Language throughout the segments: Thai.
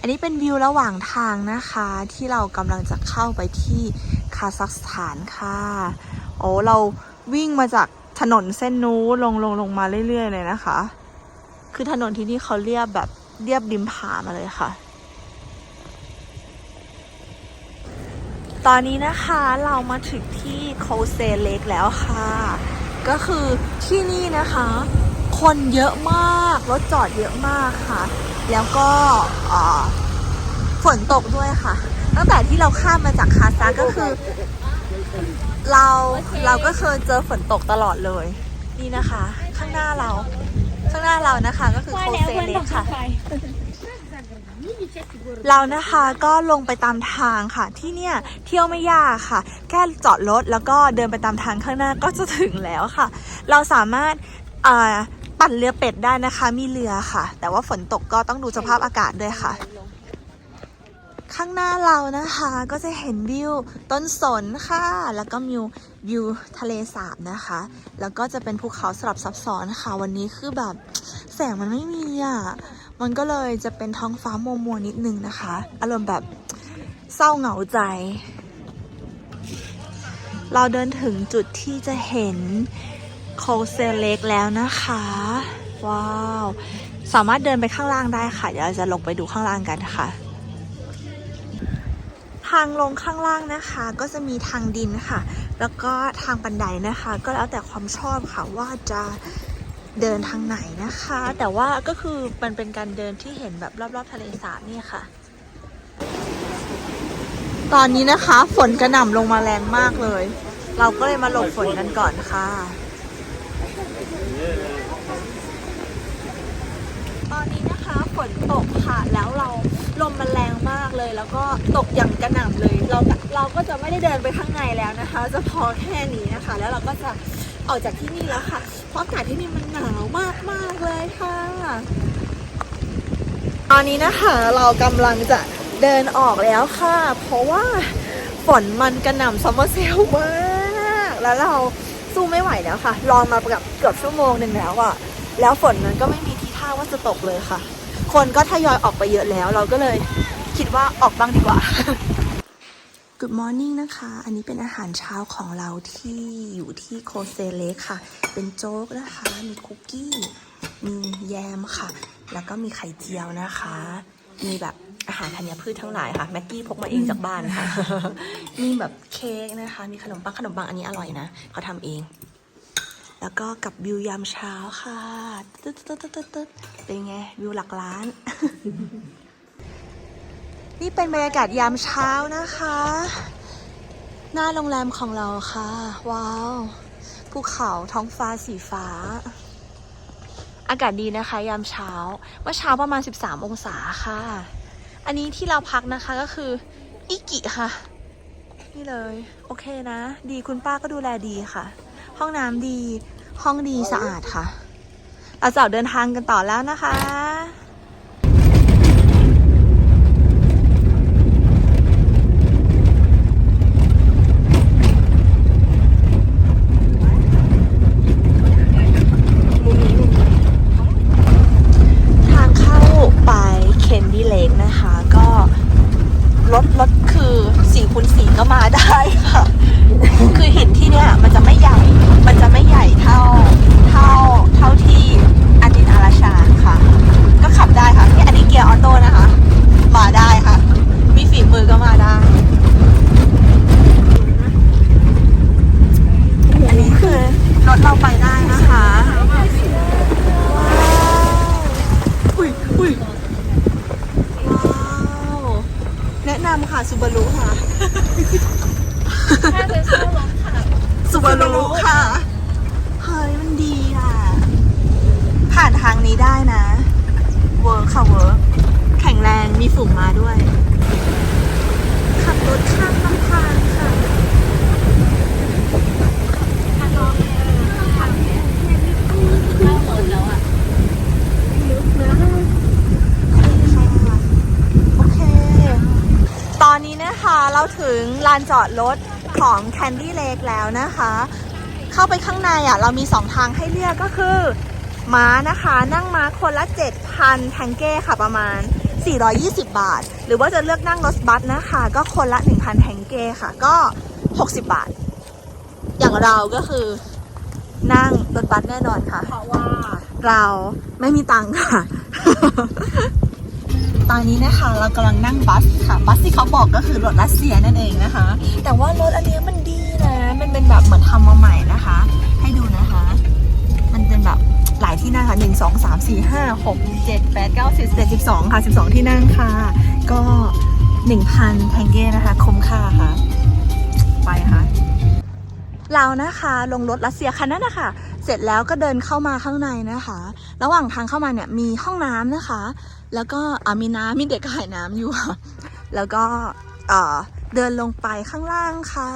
อันนี้เป็นวิวระหว่างทางนะคะ ที่เรากำลังจะเข้าไปที่คาซัคสถานค่ะ โอ้เราวิ่งมาจากถนนเส้นนู้นลงลงลงมาเรื่อย ๆ เลยนะคะ คือถนนที่นี่เขาเรียบแบบเรียบริมผามาเลยค่ะ ตอนนี้นะคะเรามาถึงที่โคเซเลกแล้วค่ะ ก็คือที่นี่นะคะ คนเยอะมาก รถจอดเยอะมากค่ะ แล้วก็เอ่อฝนตกด้วยค่ะ ตั้งแต่ที่เราข้ามมาจากคาซัคก็คือ เราเราก็เคยเจอฝนตกตลอดเลย นี่นะคะ ข้างหน้าเรา ข้างหน้าเรานะคะก็คือโคเซเล็กค่ะ เรานะคะก็ลงไปตามทางค่ะ ที่เนี่ยเที่ยวไม่ยากค่ะ แค่จอดรถแล้วก็เดินไปตามทางข้างหน้าก็จะถึงแล้วค่ะ เราสามารถอ่า ปั่นเรือเป็ดได้นะคะ มีเรือค่ะ แต่ว่าฝนตกก็ต้องดูสภาพอากาศด้วยค่ะ ข้างหน้าเรานะคะก็จะเห็นวิวต้นสนค่ะ แล้วก็มิววิวทะเลสาบนะคะ แล้วก็จะเป็นภูเขาสลับซับซ้อนค่ะ วันนี้คือแบบแสงมันไม่มีอะ มันก็เลยจะเป็นท้องฟ้ามัวมัวนิดนึงนะคะ อารมณ์แบบเศร้าเหงาใจ เราเดินถึงจุดที่จะเห็น โคเซเล็กแล้วนะคะ ว้าว สามารถเดินไปข้างล่างได้ค่ะ เดี๋ยวเราจะลงไปดูข้างล่างกันค่ะ ทางลงข้างล่างนะคะ ก็จะมีทางดินค่ะ แล้วก็ทางบันไดนะคะ ก็แล้วแต่ความชอบค่ะว่าจะเดินทางไหนนะคะ แต่ว่าก็คือมันเป็นการเดินที่เห็นแบบรอบๆทะเลสาบนี่ค่ะ ตอนนี้นะคะฝนกระหน่ำลงมาแรงมากเลย เราก็เลยมาหลบฝนกันก่อนค่ะ ตอนนี้นะคะฝนตกค่ะแล้วเราลมมันแรงมากเลย แล้วก็ตกอย่างกระหน่ำเลย เราเราก็จะไม่ได้เดินไปข้างในแล้วนะคะ จะพอแค่นี้นะคะ แล้วเราก็จะออกจากที่นี่แล้วค่ะเพราะอากาศที่นี่มันหนาวมากมากเลยค่ะ ตอนนี้นะคะเรากำลังจะเดินออกแล้วค่ะ เพราะว่าฝนมันกระหน่ำซัมเมอร์เซลมาก แล้วเรา สู้ไม่ไหวแล้วค่ะรองมาเกือบเกือบชั่วโมงหนึ่งแล้วอะแล้วฝนมันก็ไม่มีทีท่าว่าจะตกเลยค่ะ คนก็ทยอยออกไปเยอะแล้ว เราก็เลยคิดว่าออกบ้างดีกว่า Good morning นะคะ อันนี้เป็นอาหารเช้าของเราที่อยู่ที่โคเซเลค่ะ เป็นโจ๊กนะคะ มีคุกกี้ มีแยมค่ะ แล้วก็มีไข่เจียวนะคะ มีแบบ อาหารธัญพืชทั้งหลายค่ะแม็กกี้พกมาเองจากบ้านค่ะ มีแบบเค้กนะคะ มีขนมปังขนมปังอันนี้อร่อยนะเขาทำเอง แล้วก็กับวิวยามเช้าค่ะตึ๊ดตึ๊ดตึ๊ดตึ๊ดเป็นไงวิวหลักล้าน นี่เป็นบรรยากาศยามเช้านะคะ หน้าโรงแรมของเราค่ะ ว้าวภูเขาท้องฟ้าสีฟ้าอากาศดีนะคะ ยามเช้าเมื่อเช้าประมาณ 13 องศาค่ะ อันนี้ที่เราพักนะคะก็คืออิกิค่ะ นี่เลย โอเคนะ ดีคุณป้าก็ดูแลดีค่ะ ห้องน้ำดีห้องดีสะอาดค่ะ เราจะออกเดินทางกันต่อแล้วนะคะ ทางเข้าไปเคนดี้เลกนะคะ ก็รถรถคือสี่คูณสี่ก็มาได้ค่ะ คือหินที่เนี่ยมันจะไม่ใหญ่ มันจะไม่ใหญ่เท่าเท่าเท่าที่อาจินอาราชาค่ะ ก็ขับได้ค่ะนี่อันนี้เกียร์ออโต้นะคะ มาได้ค่ะ มีฝีมือก็มาได้ อันนี้คือรถเราไปได้นะคะ ว้าว อุ้ยอุ้ยว้าว แนะนำค่ะซูบารุค่ะ ถ้าจะเช่ารถค่ะ ซูบารุค่ะ เฮ้ย มันดีอะ ผ่านทางนี้ได้นะ เวิร์คค่ะเวิร์คแข็งแรงมีฝูงมาด้วย ขับรถข้ามลำธารค่ะ ถ้าน้องเนี่ยทำเนี่ยเข้าหมดแล้วอะ โอเค ตอนนี้นะคะเราถึงลานจอดรถของ Candy Lake แล้วนะคะ เข้าไปข้างในอะเรามีสองทางให้เลือกก็คือ ม้านะคะ นั่งม้าคนละ 7,000 แทงเก้ค่ะประมาณ 420 บาท หรือว่าจะเลือกนั่งรถบัสนะคะ ก็คนละ 1,000 แทงเกค่ะ ก็ 60 บาท อย่างเราก็คือนั่งรถบัสแน่นอนค่ะ เพราะว่าเราไม่มีตังค์ค่ะ ตอนนี้นะคะ เรากำลังนั่งบัสค่ะ บัสที่เขาบอกก็คือรถรัสเซียนั่นเองนะคะ แต่ว่ารถอันนี้มันดีนะมันเป็นแบบเหมือนทำมาใหม่นะคะ ให้ดูนะคะ มันเป็นแบบหลายที่นั่งค่ะหนึ่งสองสามสี่ห้าหกเจ็ดแปดเก้าสิบเอ็ดสิบสองค่ะสิบสองที่นั่งค่ะ ก็หนึ่งพันแทงเก้นะคะ คุ้มค่าค่ะ ไปค่ะ เรานะคะ ลงรถรัสเซียคันนั้นนะคะ เสร็จแล้วก็เดินเข้ามาข้างในนะคะ ระหว่างทางเข้ามาเนี่ยมีห้องน้ำนะคะ แล้วก็มีน้ำมีเด็กขายน้ำอยู่แล้วก็เอ่อเดินลงไปข้างล่างค่ะ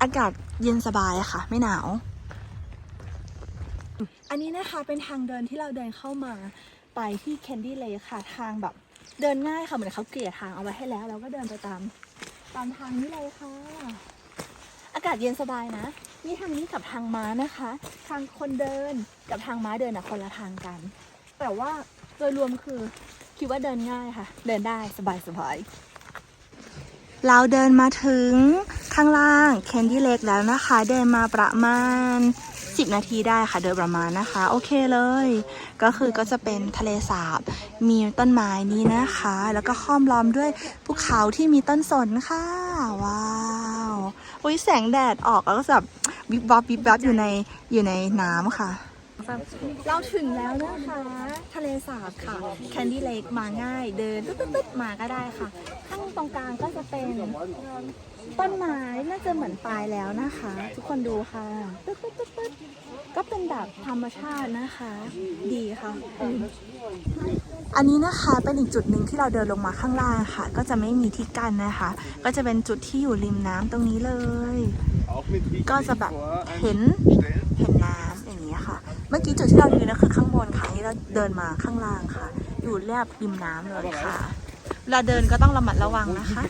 อากาศเย็นสบายค่ะ ไม่หนาว อันนี้นะคะเป็นทางเดินที่เราเดินเข้ามาไปที่แคนดี้เลยค่ะ ทางแบบเดินง่ายค่ะ เหมือนเขาเกลี่ยทางเอาไว้ให้แล้ว เราก็เดินไปตามตามทางนี้เลยค่ะ อากาศเย็นสบายนะ นี่ทางนี้กับทางม้านะคะ ทางคนเดินกับทางม้าเดินอะคนละทางกัน แต่ว่าโดยรวมคือคิดว่าเดินง่ายค่ะ เดินได้สบายสบายเราเดินมาถึงข้างล่างแคนดี้เล็กแล้วนะคะ เดินมาประมาณ 10 นาทีได้ค่ะ โดยประมาณนะคะ โอเคเลย ก็คือก็จะเป็นทะเลสาบ มีต้นไม้นี้นะคะ แล้วก็ห้อมล้อมด้วยภูเขาที่มีต้นสนค่ะว้าว อุ้ยแสงแดดออกแล้วก็แบบวิบวับวิบวับอยู่ในอยู่ในน้ำค่ะ เราถึงแล้วนะคะ ทะเลสาบค่ะ แคนดี้เลกมาง่าย เดินตึ๊ดๆมาก็ได้ค่ะ ข้างตรงกลางก็จะเป็นต้นไม้น่าจะเหมือนตายแล้วนะคะ ทุกคนดูค่ะตึ๊ดๆๆๆก็เป็นแบบธรรมชาตินะคะ ดีค่ะ อันนี้นะคะเป็นอีกจุดหนึ่งที่เราเดินลงมาข้างล่างค่ะ ก็จะไม่มีที่กั้นนะคะ ก็จะเป็นจุดที่อยู่ริมน้ำตรงนี้เลย ก็จะแบบเห็นเห็นน้ำอย่า เมื่อกี้จุดที่เรายืนนะคือข้างบนค่ะที่เราเดินมาข้างล่างค่ะ อยู่แลบริมน้ำเลยค่ะเวลาเดินก็ต้องระมัดระวังนะคะ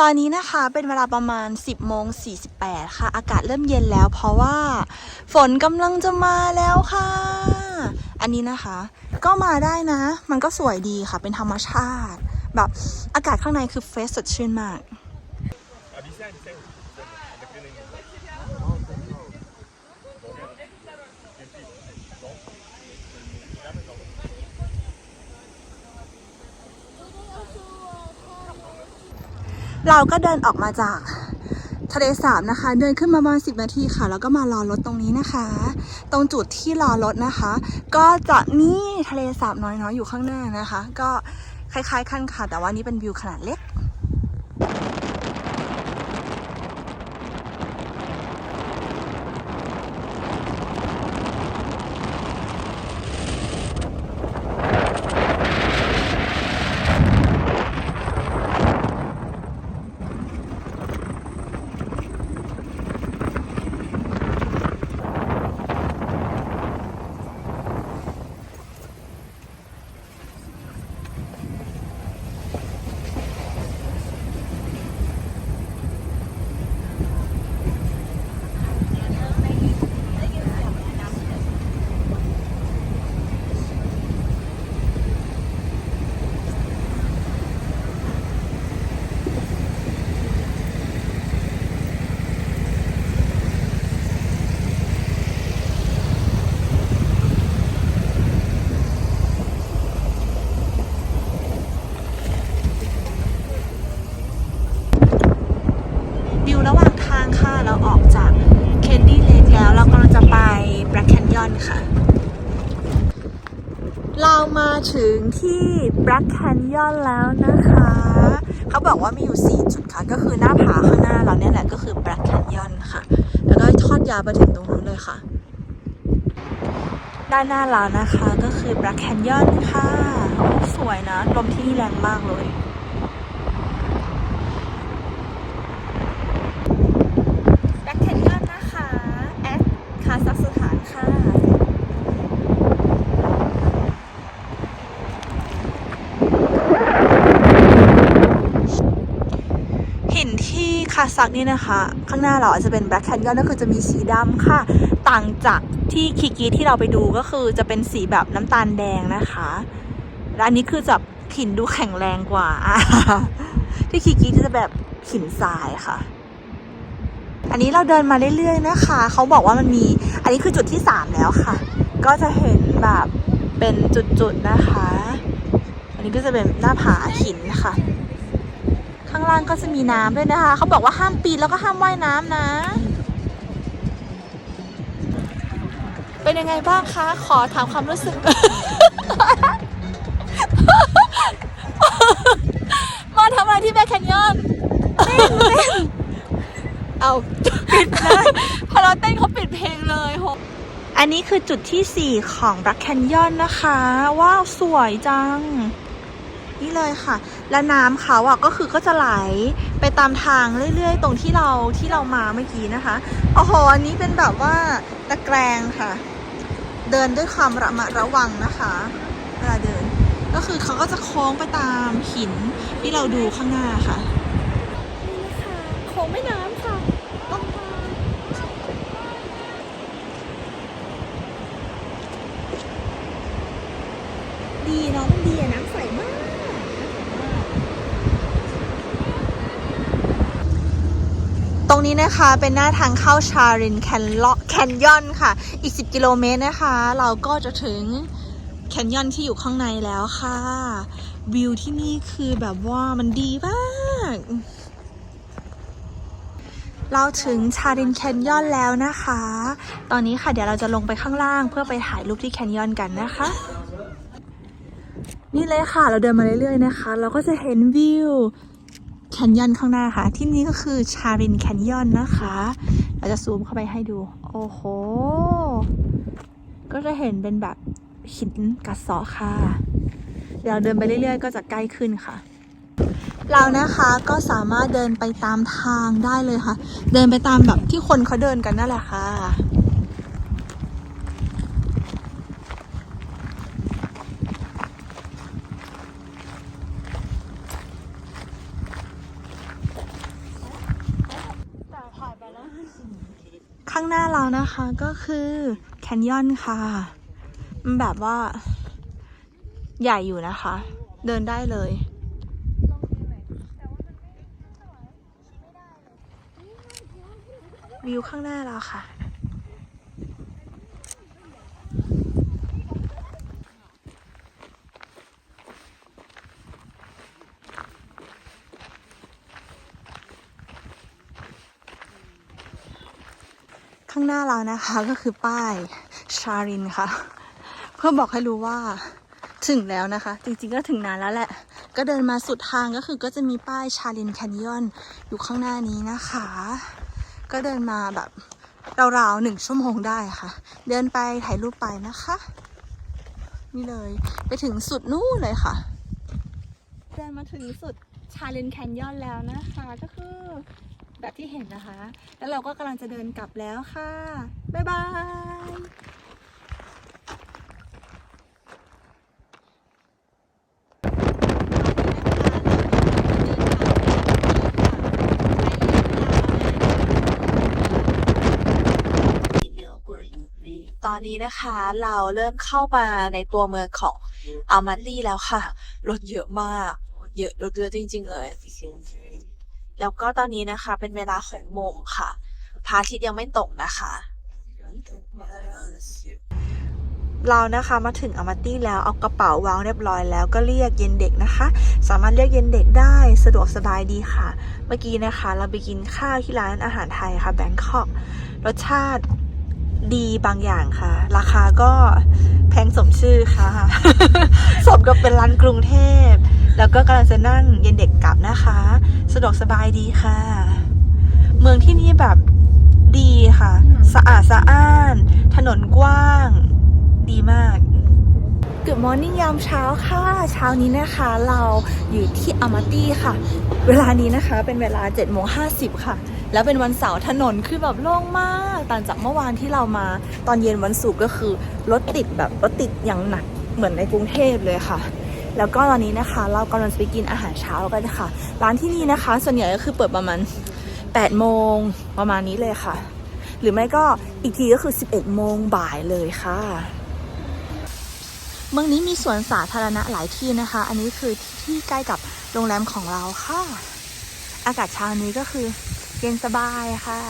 ตอนนี้นะคะเป็นเวลาประมาณ 10โมง48 ค่ะ อากาศเริ่มเย็นแล้วเพราะว่า ฝนกำลังจะมาแล้วค่ะ อันนี้นะคะ ก็มาได้นะ มันก็สวยดีค่ะ เป็นธรรมชาติ แบบอากาศข้างในคือเฟรชสดชื่นมาก เราก็เดินออกมาจาก ทะเลสาบนะคะ เดินขึ้นมาประมาณ10 นาทีค่ะ แล้วก็มารอรถตรงนี้นะคะ ตรงจุดที่รอรถนะคะ ก็จะนี่ทะเลสาบน้อยๆ อยู่ข้างหน้านะคะ ก็คล้ายๆ กันค่ะ แต่ว่านี้เป็นวิวขนาดเล็ก วิวระหว่างทางค่ะ เราออกจากเคนดี้เลกแล้ว เรากำลังจะไปแบล็กแคนยอนค่ะ เรา มาถึงที่แบล็กแคนยอนแล้วนะคะ เขาบอกว่ามีอยู่ 4 จุดค่ะ ก็คือหน้าผาข้างหน้าเราเนี่ยแหละก็คือแบล็กแคนยอนค่ะ แล้วก็ทอดยาวไปถึงตรงนู้นเลยค่ะ ด้านหน้าเรานะคะก็คือแบล็กแคนยอนค่ะโอ้สวยนะ ลมที่นี่แรงมากเลย แบล็กแคนยอนนะคะแอดคาซัคสถานค่ะ ค่ะ ซักนี่นะคะ ข้างหน้าเราอาจจะเป็นแบล็คแคนยอนก็คือจะมีสีดำค่ะ ต่างจากที่คิกีที่เราไปดูก็คือจะเป็นสีแบบน้ำตาลแดงนะคะและอันนี้คือจะหินดูแข็งแรงกว่า ที่คิกีจะแบบหินทรายค่ะ อันนี้เราเดินมาเรื่อยๆนะคะ เขาบอกว่ามันมี อันนี้คือจุดที่3แล้วค่ะ ก็จะเห็นแบบเป็นจุดๆนะคะ อันนี้ก็จะเป็นหน้าผาหินนะคะ ข้างล่างก็จะมีน้ำด้วยนะคะ เขาบอกว่าห้ามปีนแล้วก็ห้ามว่ายน้ำนะ เป็นยังไงบ้างคะ ขอถามความรู้สึก มาทำอะไรที่แบคแคนยอนเต้นเต้นเอาปิดเลยพอเราเต้นเขาปิดเพลงเลยโหอันนี้คือจุดที่ 4 ของแบล็คแคนยอนนะคะ ว้าว สวยจัง นี่เลยค่ะ และน้ำเขาอะก็คือก็จะไหลไปตามทางเรื่อยๆ ตรงที่เราที่เรามาเมื่อกี้นะคะโอ้โหอันนี้เป็นแบบว่าตะแกรงค่ะ เดินด้วยความระมัดระวังนะคะเวลาเดิน ก็คือเขาก็จะโค้งไปตามหินที่เราดูข้างหน้าค่ะนี่นะคะโค้งแม่น้ำค่ะต้องมาดีเนาะมันดีอะน้ำใสมาก ต รงนี้นะคะเป็นหน้าทางเข้าชารินแคนลแคนยอนค่ะ อีก 10 กิโลเมตรนะคะ เราก็จะถึงแคนยอนที่อยู่ข้างในแล้วค่ะ วิวที่นี่คือแบบว่ามันดีมากเราถึงชารินแคนยอนแล้วนะคะ ตอนนี้ค่ะเดี๋ยวเราจะลงไปข้างล่างเพื่อไปถ่ายรูปที่แคนยอนกันนะคะ นี่เลยค่ะเราเดินมาเรื่อยๆนะคะ เราก็จะเห็นวิว แคนยอนข้างหน้าค่ะ ที่นี่ก็คือชารินแคนยอนนะคะ เราจะซูมเข้าไปให้ดู โอ้โห ก็จะเห็นเป็นแบบหินกัดเซาะค่ะ เดี๋ยวเราเดินไปเรื่อยๆ ก็จะใกล้ขึ้นค่ะ เรานะคะก็สามารถเดินไปตามทางได้เลยค่ะ เดินไปตามแบบที่คนเขาเดินกันนั่นแหละค่ะ ข้างหน้า เรานะคะก็คือแคนยอนค่ะมันแบบว่า ใหญ่อยู่นะคะ เดินได้เลย วิวข้างหน้าเราค่ะางหน้าเรานะคะก็คือป้ายชารินค่ะ เพื่อบอกให้รู้ว่าถึงแล้วนะคะ จริงๆก็ถึงนานแล้วแหละ ก็เดินมาสุดทางก็คือก็จะมีป้ายชารินแคนยอนอยู่ข้างหน้านี้นะคะ ก็เดินมาแบบราวๆหนึ่งชั่วโมงได้ค่ะ เดินไปถ่ายรูปไปนะคะ นี่เลยไปถึงสุดนู่นเลยค่ะ เดินมาถึงสุดชาลินแคนยอนแล้วนะคะ ก็คือ แบบที่เห็นนะคะ แล้วเราก็กำลังจะเดินกลับแล้วค่ะ บ๊ายบายตอนนี้นะคะเราเริ่มเข้ามาในตัวเมืองของอามารีแล้วค่ะ รถเยอะมาก เยอะรถเยอะจริง ๆ เลย แล้วก็ตอนนี้นะคะ เป็นเวลาหกโมงค่ะพระอาทิตย์ยังไม่ตกนะคะ เรานะคะมาถึงอามาตี้แล้วเอากระเป๋าวางเรียบร้อยแล้วก็เรียกเย็นเด็กนะคะ สามารถเรียกเย็นเด็กได้สะดวกสบายดีค่ะ เมื่อกี้นะคะ เราไปกินข้าวที่ร้านอาหารไทยค่ะแบงคอกรสชาติดีบางอย่างค่ะ ราคาก็แพงสมชื่อค่ะ สมกับเป็นร้านกรุงเทพ แล้วก็กำลังจะนั่งเย็นเด็กกลับนะคะ สะดวกสบายดีค่ะ เมืองที่นี่แบบดีค่ะ สะอาดสะอ้าน ถนนกว้าง ดีมาก Good morning ยามเช้าค่ะ เช้านี้นะคะ เราอยู่ที่อามาตี้ค่ะ เวลานี้นะคะเป็นเวลา7โมง50ค่ะ แล้วเป็นวันเสาร์ถนนคือแบบโล่งมากต่างจากเมื่อวานที่เรามาตอนเย็นวันศุกร์ก็คือรถติดแบบรถติดอย่างหนักเหมือนในกรุงเทพเลยค่ะ แล้วก็ตอนนี้นะคะ เรากำลังจะไปกินอาหารเช้ากันค่ะ ร้านที่นี่นะคะ ส่วนใหญ่ก็คือเปิดประมาณ8โมงประมาณนี้เลยค่ะ หรือไม่ก็อีกทีก็คือ 11 โมงบ่ายเลยค่ะ เมืองนี้มีสวนสาธารณะหลายที่นะคะ อันนี้คือที่ใกล้กับโรงแรมของเราค่ะ อากาศเช้านี้ก็คือเย็นสบายค่ะ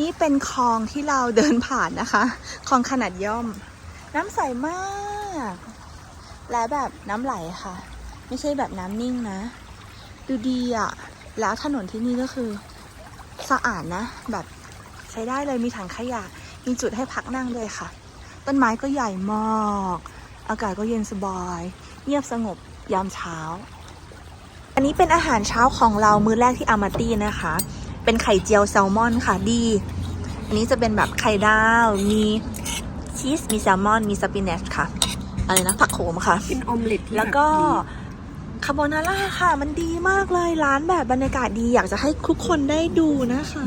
นี่เป็นคลองที่เราเดินผ่านนะคะ คลองขนาดย่อม น้ำใสมาก และแบบน้ำไหลค่ะ ไม่ใช่แบบน้ำนิ่งนะ ดูดีอะแล้วถนนที่นี่ก็คือสะอาดนะ แบบใช้ได้เลยมีถังขยะ มีจุดให้พักนั่งด้วยค่ะ ต้นไม้ก็ใหญ่มาก อากาศก็เย็นสบาย เงียบสงบยามเช้า อันนี้เป็นอาหารเช้าของเรามื้อแรกที่อามาตี้นะคะ เป็นไข่เจียวแซลมอนค่ะดี อันนี้จะเป็นแบบไข่ดาว มีชีส มีแซลมอน มีสปินเนชค่ะ อะไรนะผักโขมค่ะ เป็นออมเล็ตที่แล้วก็คาโบนาร่าค่ะ มันดีมากเลยร้านแบบบรรยากาศดีอยากจะให้ทุกคนได้ดูนะคะ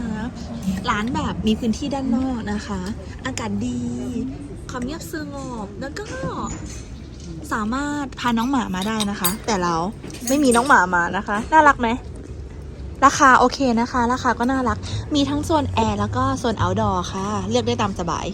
ร้านแบบมีพื้นที่ด้านนอกนะคะ อากาศดีความเงียบสงบแล้วก็สามารถพาน้องหมามาได้นะคะ แต่เราไม่มีน้องหมามานะคะ น่ารักไหมราคาโอเคนะคะ ราคาก็น่ารัก มีทั้งโซนแอร์แล้วก็โซน outdoor ค่ะ เลือกได้ตามสบาย